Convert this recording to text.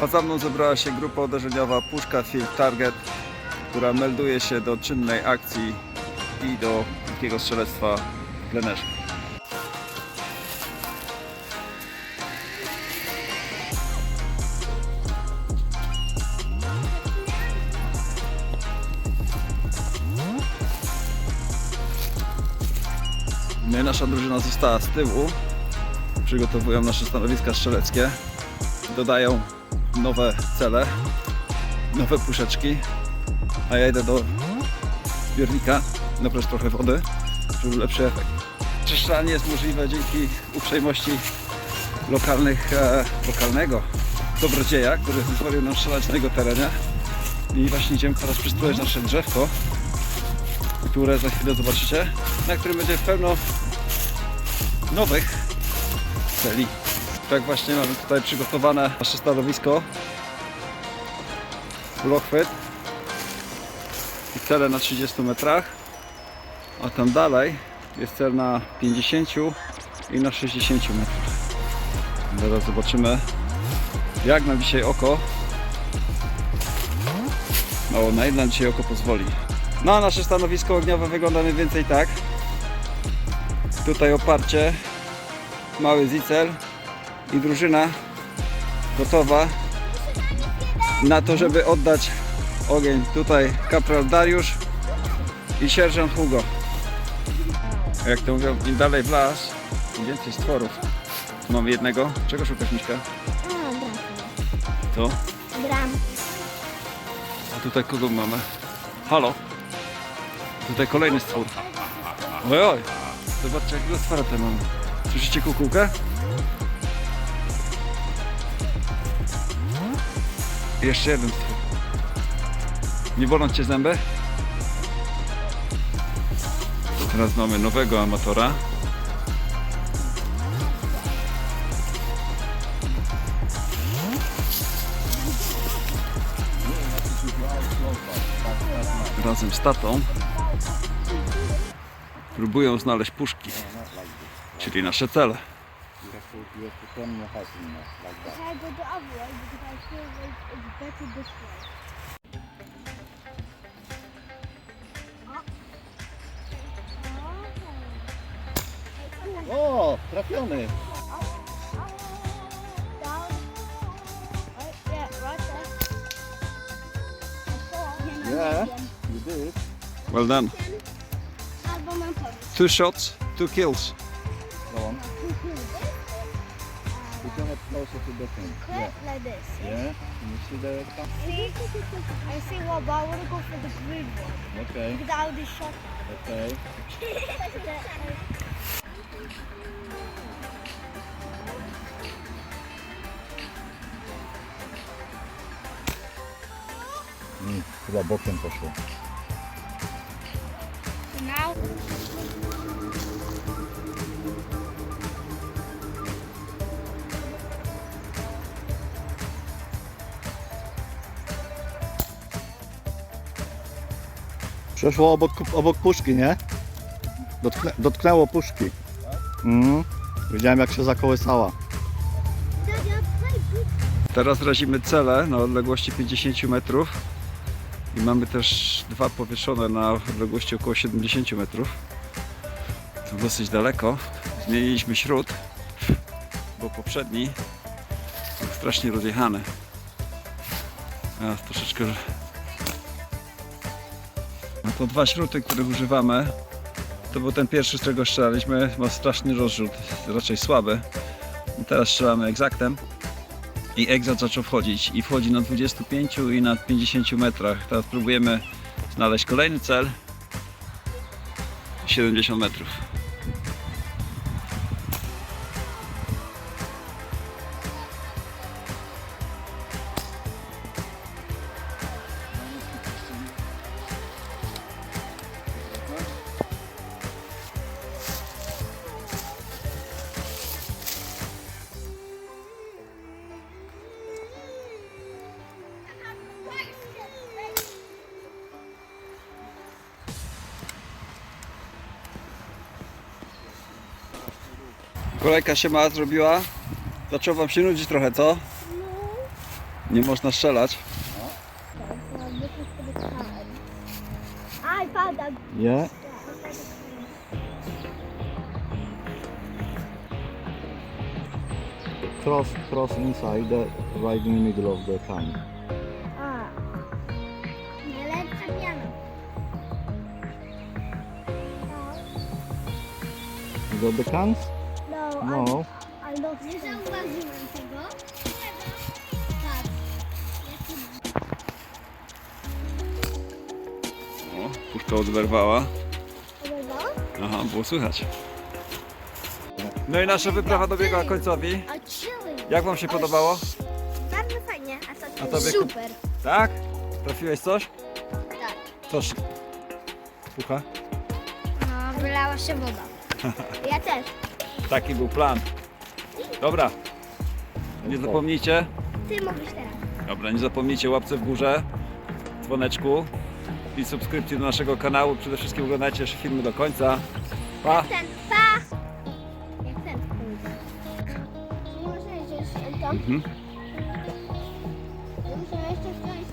A za mną zebrała się grupa uderzeniowa Puszka Field Target, która melduje się do czynnej akcji i do krótkiego strzelectwa w plenerze. My, nasza drużyna została z tyłu. Przygotowują nasze stanowiska strzeleckie. Dodają nowe cele, nowe puszeczki. A ja idę do zbiornika, nabrać trochę wody, żeby lepszy efekt. Czyszczanie jest możliwe dzięki uprzejmości lokalnych, e, lokalnego dobrodzieja, który pozwolił nam strzelać na jego terenie. I właśnie idziemy teraz przystроić nasze drzewko, które za chwilę zobaczycie, na którym będzie pełno nowych celi. Tak właśnie mamy tutaj przygotowane nasze stanowisko. Lochwyt i cele na 30 metrach, a tam dalej jest cel na 50 i na 60 metrach. Zaraz zobaczymy jak nam dzisiaj oko no, na ile nam dzisiaj oko pozwoli. No a nasze stanowisko ogniowe wygląda mniej więcej tak. Tutaj oparcie, mały zicel i drużyna gotowa na to, żeby oddać ogień. Tutaj kapral Dariusz i sierżant Hugo. Jak to mówią, im dalej w las, tym więcej stworów. Tu mamy jednego. Czego szukasz, Miśka? To. Gram. A tutaj kogo mamy? Halo? Tutaj kolejny stwór. Oj, oj. Zobaczcie, jakiego stwora tutaj mamy. Słyszycie kukułkę? Jeszcze jeden. Nie bolą cię zęby? Teraz mamy nowego amatora. razem z tatą próbują znaleźć puszki, czyli nasze cele. You have to, you have to turn your head in uh, like that. Can I go the other way because I feel like it's better this way. O, trafiony! Yeah, right there. Yeah, you did. Well done. Albo mam pomysł. Two shots, two kills. Go on. Head closer to the thing. Yeah. Clip like this. Yeah. Can you see the cup? See? I see what, but I want to go for the green one Okay. because I already shot Okay. Mm, chyba bokiem poszło. Now. Przeszło obok, obok puszki, nie? Dotknę, dotknęło puszki. Mhm. Widziałem jak się zakołysała. Teraz razimy cele na odległości 50 metrów i mamy też dwa powieszone na odległości około 70 metrów. To dosyć daleko. Zmieniliśmy śród, bo poprzedni był strasznie rozjechany. A troszeczkę. No to dwa śruty, których używamy. To był ten pierwszy, z którego strzelaliśmy. Ma straszny rozrzut, raczej słaby. I teraz strzelamy egzaktem i egzat zaczął wchodzić i wchodzi na 25 i na 50 metrach. Teraz próbujemy znaleźć kolejny cel 70 metrów. Kolejka się ma zrobiła. Zaczęło wam się nudzić trochę, co? Nie można strzelać. Aj, pada. Yeah. Cross, cross inside, the, right in the middle of the can. A. Najlepsza piana. Got the cans? No, No. no, nie zauważyłem tego. Tak. O, puszka oderwała. Podobało? Aha, było słychać. No i nasza wyprawa dobiegła końcowi. Jak wam się podobało? Bardzo fajnie. A to, A tobie kup- super. Tak? Trafiłeś coś? Tak. Coś. Pucha? No, wylała się woda. Ja też. Taki był plan. Dobra. Nie zapomnijcie. Ty mówisz teraz. Dobra, nie zapomnijcie łapce w górze, dzwoneczku i subskrypcji do naszego kanału. Przede wszystkim oglądajcie jeszcze filmy do końca. Pa! Ten, pa! Jak ten. Można jeszcze tam. Mhm. Muszę jeszcze wziąć